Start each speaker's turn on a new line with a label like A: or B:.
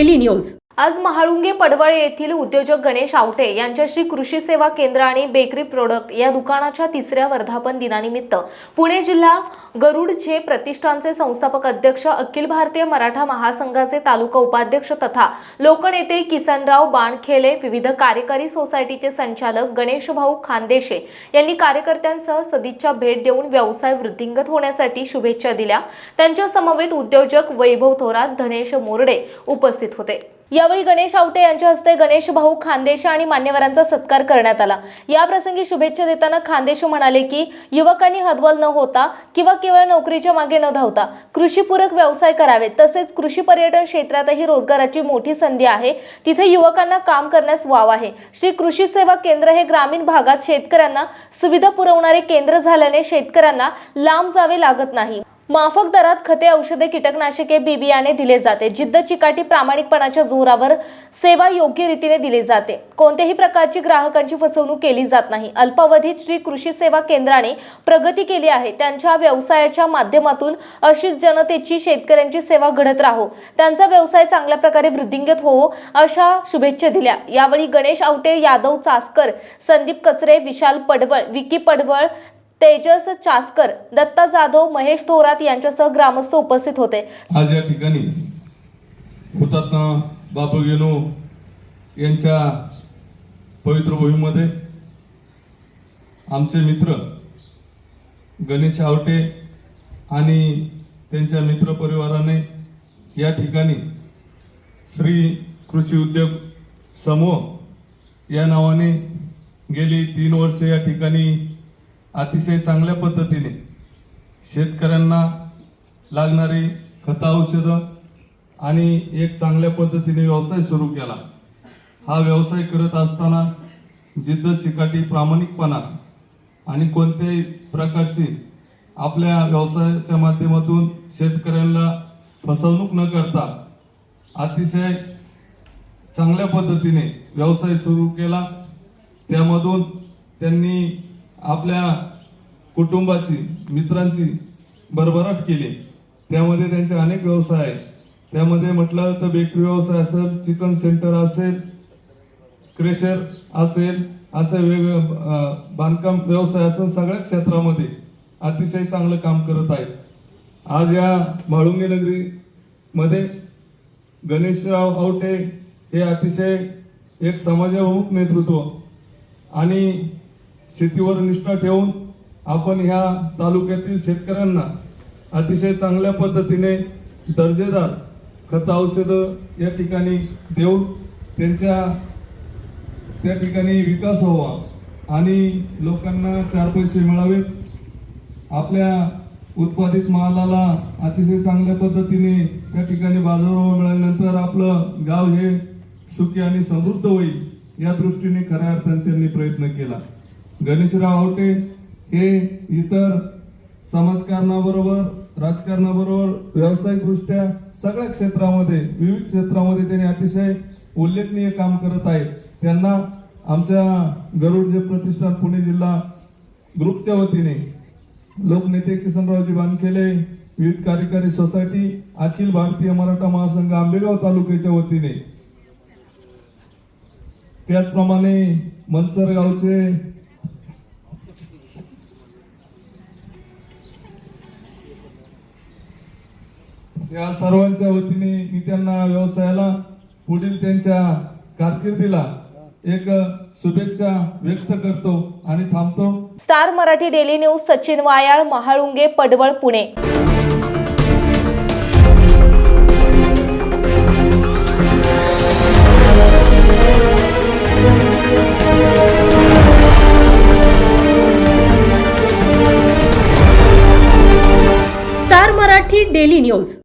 A: Marathi daily news
B: आज महाळुंगे पडवळे येथील उद्योजक गणेश आवटे यांच्याशी कृषी सेवा केंद्र आणि बेकरी प्रोडक्ट या दुकानाच्या तिसऱ्या वर्धापन दिनानिमित्त पुणे जिल्हा गरुडचे प्रतिष्ठानचे संस्थापक अध्यक्ष अखिल भारतीय मराठा महासंघाचे तालुका उपाध्यक्ष तथा लोकनेते किसनराव बाणखेले विविध कार्यकारी सोसायटीचे संचालक गणेश भाऊ खानदेशे यांनी कार्यकर्त्यांसह सदिच्छा भेट देऊन व्यवसाय वृद्धिंगत होण्यासाठी शुभेच्छा दिल्या. त्यांच्या समवेत उद्योजक वैभव थोरात धनेश मोरडे उपस्थित होते. यावेळी गणेश आवटे यांच्या हस्ते गणेश भाऊ खानदेश आणि मान्यवरांचा सत्कार करण्यात आला. याप्रसंगी शुभेच्छा देताना खानदेशू म्हणाले की युवकांनी हतबल न होता किंवा केवळ नोकरीच्या मागे न धावता कृषीपूरक व्यवसाय करावेत तसेच कृषी पर्यटन क्षेत्रातही रोजगाराची मोठी संधी आहे. तिथे युवकांना काम करण्यास वाव आहे. श्री कृषी सेवा केंद्र हे ग्रामीण भागात शेतकऱ्यांना सुविधा पुरवणारे केंद्र झाल्याने शेतकऱ्यांना लांब जावे लागत नाही. माफक दरात खते औषधे कीटकनाशके बी बियाणे दिले जाते. जिद्द चिकाटी प्रामाणिकपणाच्या जोरावर सेवा योग्य रीतीने दिली जाते. कोणत्याही प्रकारची ग्राहकांची फसवणूक केली जात नाही. अल्पावधीत श्री कृषी सेवा केंद्राने प्रगती केली आहे. त्यांच्या व्यवसायाच्या माध्यमातून अशीच जनतेची शेतकऱ्यांची सेवा घडत राहो. त्यांचा व्यवसाय चांगल्या प्रकारे वृद्धिंगत होवो अशा शुभेच्छा दिल्या. यावेळी गणेश आवटे यादव चासकर संदीप कचरे विशाल पडवळ विकी पडवळ तेजस चासकर दत्ता जाधव महेश थोरात यांच्यासह ग्रामस्थ उपस्थित होते.
C: आज या ठिकाणी हुतात्मा बाबू गेनो यांच्या पवित्र भूमीमध्ये आमचे मित्र गणेश आवटे आणि त्यांच्या मित्र परिवाराने या ठिकाणी श्री कृषी उद्योग समूह या नावाने गेली तीन वर्ष या ठिकाणी अतिशय चांगल्या पद्धतीने शेतकऱ्यांना लागणारी खतं औषधं आणि एक चांगल्या पद्धतीने व्यवसाय सुरू केला. हा व्यवसाय करत असताना जिद्द चिकाटी प्रामाणिकपणा आणि कोणत्याही प्रकारची आपल्या व्यवसायाच्या माध्यमातून शेतकऱ्यांना फसवणूक न करता अतिशय चांगल्या पद्धतीने व्यवसाय सुरू केला. त्यामधून त्यांनी आपल्या कुटुंबाची मित्रांची भरभराट केली. त्यामध्ये त्यांचे अनेक व्यवसाय आहेत. त्यामध्ये म्हटलं तर बेकरी व्यवसाय असेल चिकन सेंटर असेल क्रेशर असेल असे वेगवेगळे बांधकाम व्यवसाय असेल सगळ्या क्षेत्रामध्ये अतिशय चांगलं काम करत आहेत. आज या म्हाळुंगी नगरीमध्ये गणेशराव आवटे हे अतिशय एक समाजाभिमुख नेतृत्व आणि शेतीवर निष्ठा ठेवून आपण ह्या तालुक्यातील शेतकऱ्यांना अतिशय चांगल्या पद्धतीने दर्जेदार खत औषधं या ठिकाणी देऊन त्यांच्या त्या ठिकाणी विकास व्हावा आणि लोकांना चार पैसे मिळावेत. आपल्या उत्पादित मालाला अतिशय चांगल्या पद्धतीने त्या ठिकाणी बाजारभाव मिळाल्यानंतर आपलं गाव हे सुखी आणि समृद्ध होईल या दृष्टीने खऱ्या अर्थाने त्यांनी प्रयत्न केला. गणेशराव आवटे हे इतर समाजकारणाबरोबर राजकारणाबरोबर व्यावसायिकदृष्ट्या सगळ्या क्षेत्रामध्ये विविध क्षेत्रामध्ये त्यांनी अतिशय उल्लेखनीय काम करत आहेत. त्यांना आमच्या गरुड जे प्रतिष्ठान पुणे जिल्हा ग्रुपच्या वतीने लोकनेते किसनरावजी बानखेले विविध कार्यकारी सोसायटी अखिल भारतीय मराठा महासंघ आंबेगाव तालुक्याच्या वतीने. त्याचप्रमाणे मनसर गावचे या सर्वांच्या वतीने मी त्यांना व्यवसायाला पुढील त्यांच्या कारकिर्दीला एक शुभेच्छा व्यक्त करतो आणि थांबतो.
B: Star Marathi Daily News Sachin Wayal Mahalunge Padwal Pune.
A: Star Marathi Daily News.